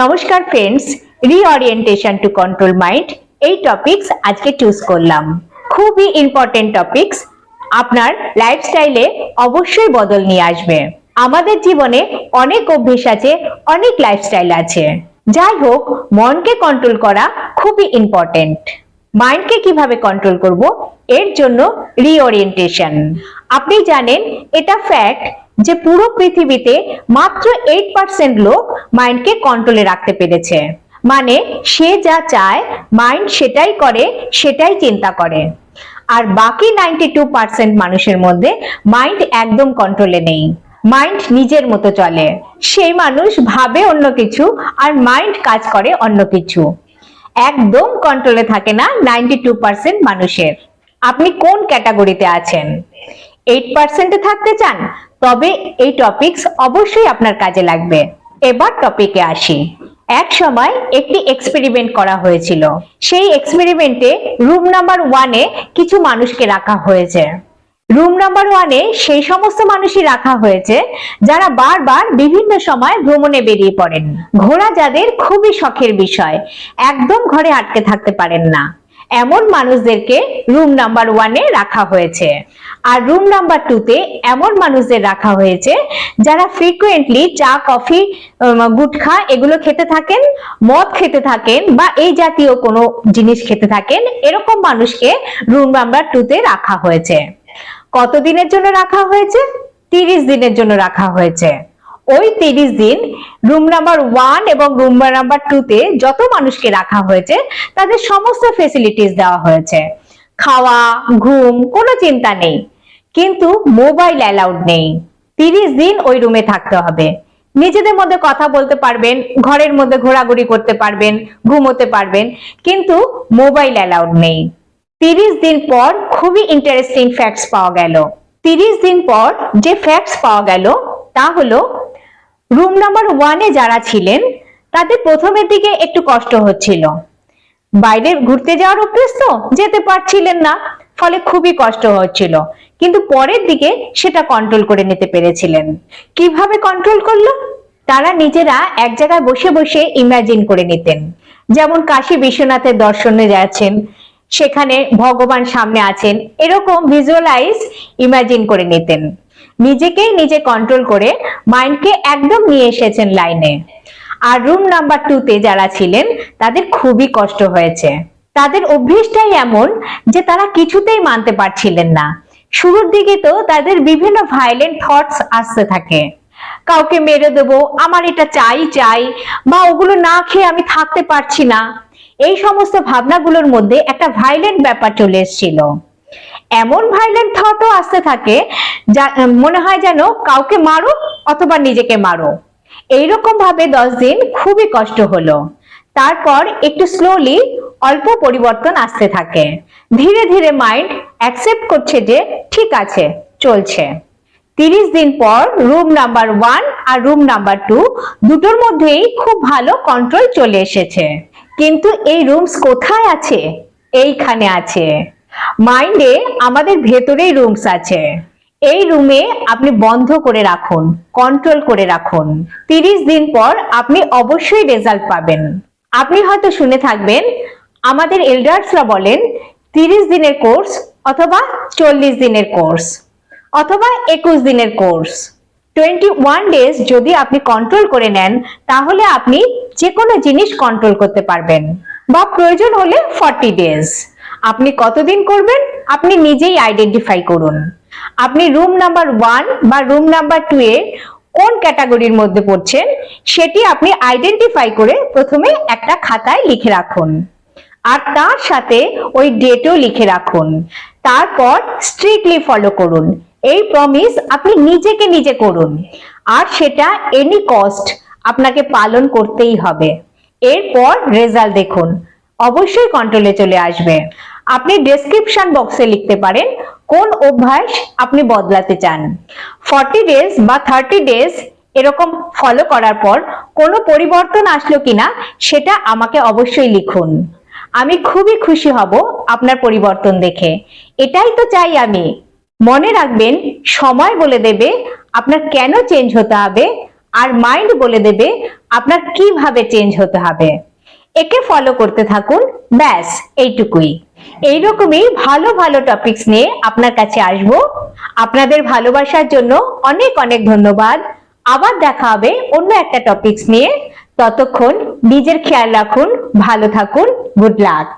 নমস্কার friends reorientation to control mind এই topics আজকে চুজ করলাম। খুবই ইম্পর্টেন্ট টপিকস আপনার লাইফস্টাইলে অবশ্যই বদল নিয়ে আসবে। আমাদের জীবনে অনেক অভ্যেস আছে, অনেক লাইফস্টাইল আছে। যাই হোক, মনকে কন্ট্রোল করা খুবই ইম্পর্টেন্ট মাইন্ডকে কীভাবে কন্ট্রোল করব? এর জন্য রিওরিয়েন্টেশন আপনি জানেন, এটা ফ্যাক্ট যে পুরো পৃথিবীতে মাত্র এইট পার্সেন্ট লোক মাইন্ডকে কন্ট্রোলে রাখতে পেরেছে। মানে সে যা চায় মাইন্ড সেটাই করে, সেটাই চিন্তা করে। আর বাকি নাইনটি টু পার্সেন্ট মানুষের মধ্যে মাইন্ড একদম কন্ট্রোলে নেই। মাইন্ড নিজের মতো চলে। সেই মানুষ ভাবে অন্য কিছু আর মাইন্ড কাজ করে অন্য কিছু। একদম কন্ট্রোলে থাকে না নাইনটি টু পার্সেন্ট মানুষের। আপনি কোন ক্যাটাগরিতে আছেন? এইট পার্সেন্টে থাকতে চান, তবে এই টপিকস অবশ্যই আপনার কাজে লাগবে। এবার টপিকে আসি। এক সময় একটি এক্সপেরিমেন্ট করা হয়েছিল। সেই এক্সপেরিমেন্টে রুম নাম্বার ওয়ানে কিছু মানুষকে রাখা হয়েছে। রুম নাম্বার ওয়ানে সেই সমস্ত মানুষই রাখা হয়েছে, যারা বারবার বিভিন্ন সময় ভ্রমণে বেরিয়ে পড়েন। ঘোরা যাদের খুবই শখের বিষয়, একদম ঘরে আটকে থাকতে পারেন না। এমন মানুষদেরকে রুম নাম্বার ওয়ানে রাখা হয়েছে। আর রুম নাম্বার টুতে এমন মানুষদের রাখা হয়েছে যারা ফ্রিকুয়েন্টলি চা কফি গুটখা এগুলো খেতে থাকেন, মদ খেতে থাকেন বা এই জাতীয় কোনো জিনিস খেতে থাকেন, এরকম মানুষকে রুম নাম্বার টুতে রাখা হয়েছে। কত দিনের জন্য রাখা হয়েছে? তিরিশ দিনের জন্য রাখা হয়েছে। ওই তিরিশ দিন রুম নাম্বার ওয়ান এবং রুম নাম্বার টু তে যত মানুষকে রাখা হয়েছে, তাদের সমস্ত ফেসিলিটিস দেওয়া হয়েছে। খাওয়া, ঘুম, কোনো চিন্তা নেই। কিন্তু মোবাইল অ্যালাউড নেই। তিরিশ দিন ওই রুমে থাকতে হবে। নিজেদের মধ্যে কথা বলতে পারবেন, ঘরের মধ্যে ঘোরাঘুরি করতে পারবেন, ঘুমোতে পারবেন, কিন্তু মোবাইল অ্যালাউড নেই। তিরিশ দিন পর খুবই ইন্টারেস্টিং ফ্যাক্টস পাওয়া গেল। তিরিশ দিন পর যে ফ্যাক্টস পাওয়া গেল, তা হলো রুম নাম্বার ওয়ানে যারা ছিলেন, তাদের প্রথমের দিকে একটু কষ্ট হচ্ছিল। বাইরে ঘুরতে যাওয়ার অভ্যেস তো, যেতে পারছিলেন না, ফলে খুবই কষ্ট হচ্ছিল। কিন্তু পরের দিকে সেটা কন্ট্রোল করে নিতে পেরেছিলেন। কীভাবে কন্ট্রোল করল? তারা নিজেরা এক জায়গায় বসে বসে ইমাজিন করে নিতেন। যেমন কাশী বিশ্বনাথের দর্শনে যাচ্ছেন, সেখানে ভগবান সামনে আছেন, এরকম ভিজুয়ালাইজ ইমাজিন করে নিতেন। নিজেকেই নিজে কন্ট্রোল করে মাইন্ডকে একদম নিয়ে এসেছেন লাইনে আর রুম নাম্বার টু তে যারা ছিলেন, তাদের খুবই কষ্ট হয়েছে। তাদের অভ্যেসটাই এমন যে তারা কিছুতেই মানতে পারছিলেন না। শুরুর দিকে তো তাদের বিভিন্ন ভায়োলেন্ট থটস আসতে থাকে। কাউকে মেরে দেবো, আমার এটা চাই চাই, বা ওগুলো না খেয়ে আমি থাকতে পারছি না। এই সমস্ত ভাবনাগুলোর মধ্যে একটা ভায়োলেন্ট ব্যাপার চলে এসেছিল। এমন ভাইলেন্ট থটও আসতে থাকে যা মনে হয় যেন কাউকে মারো অথবা নিজেকে মারো। এইরকম ভাবে দশ দিন খুবই কষ্ট হলো। তারপর একটু স্লোলি অল্প পরিবর্তন আসতে থাকে। ধীরে ধীরে মাইন্ড অ্যাকসেপ্ট করছে যে ঠিক আছে, চলছে। তিরিশ দিন পর রুম নাম্বার ওয়ান আর রুম নাম্বার টু দুটোর মধ্যেই খুব ভালো কন্ট্রোল চলে এসেছে। কিন্তু এই রুমস কোথায় আছে? এইখানে আছে। মাইন্ডে আমাদের ভেতরেই রুমস আছে। এই রুমে আপনি বন্ধ করে রাখুন কন্ট্রোল করে রাখুন। তিরিশ দিন পর আপনি অবশ্যই রেজাল্ট পাবেন। আপনি হয়তো শুনে থাকবেন, আমাদের এল্ডার্সরা বলেন, তিরিশ দিনের কোর্স অথবা চল্লিশ দিনের কোর্স অথবা একুশ দিনের কোর্স টোয়েন্টি ওয়ান ডেজ যদি আপনি কন্ট্রোল করে নেন, তাহলে আপনি যে কোনো জিনিস কন্ট্রোল করতে পারবেন। বা প্রয়োজন হলে ফর্টি ডেজ আপনি কতদিন করবেন? আপনি নিজেই আইডেন্টিফাই করুন। আপনি রুম নাম্বার ওয়ান বা রুম নাম্বার টু এ কোন ক্যাটাগরির মধ্যে পড়ছেন, সেটি আপনি আইডেন্টিফাই করে প্রথমে একটা খাতায় লিখে রাখুন। আর তার সাথে ওই ডেটও লিখে রাখুন। তারপর স্ট্রিক্টলি ফলো করুন। এই প্রমিস আপনি নিজেকে নিজে করুন। আর সেটা এনি কস্ট আপনাকে পালন করতেই হবে। এরপর রেজাল্ট দেখুন। অবশ্যই কন্ট্রোলে চলে আসবে। আপনি ডেসক্রিপশন বক্সে লিখতে পারেন কোন অভ্যাস আপনি বদলাতে চান। ফর্টি ডেজ বা থার্টি ডেজ এরকম ফলো করার পর কোনো পরিবর্তন আসলো কিনা সেটা আমাকে অবশ্যই লিখুন। আমি খুবই খুশি হব আপনার পরিবর্তন দেখে। এটাই তো চাই আমি। মনে রাখবেন, সময় বলে দেবে আপনার কেন চেঞ্জ হতে হবে আর মাইন্ড বলে দেবে আপনার কীভাবে চেঞ্জ হতে হবে। একে ফলো করতে থাকুন, ব্যাস, এইটুকুই। এইরকমই ভালো ভালো টপিকস নিয়ে আপনার কাছে আসব। আপনাদের ভালোবাসার জন্য অনেক অনেক ধন্যবাদ। আবার দেখা হবে অন্য একটা টপিকস নিয়ে। ততক্ষণ নিজের খেয়াল রাখুন, ভালো থাকুন গুড লাক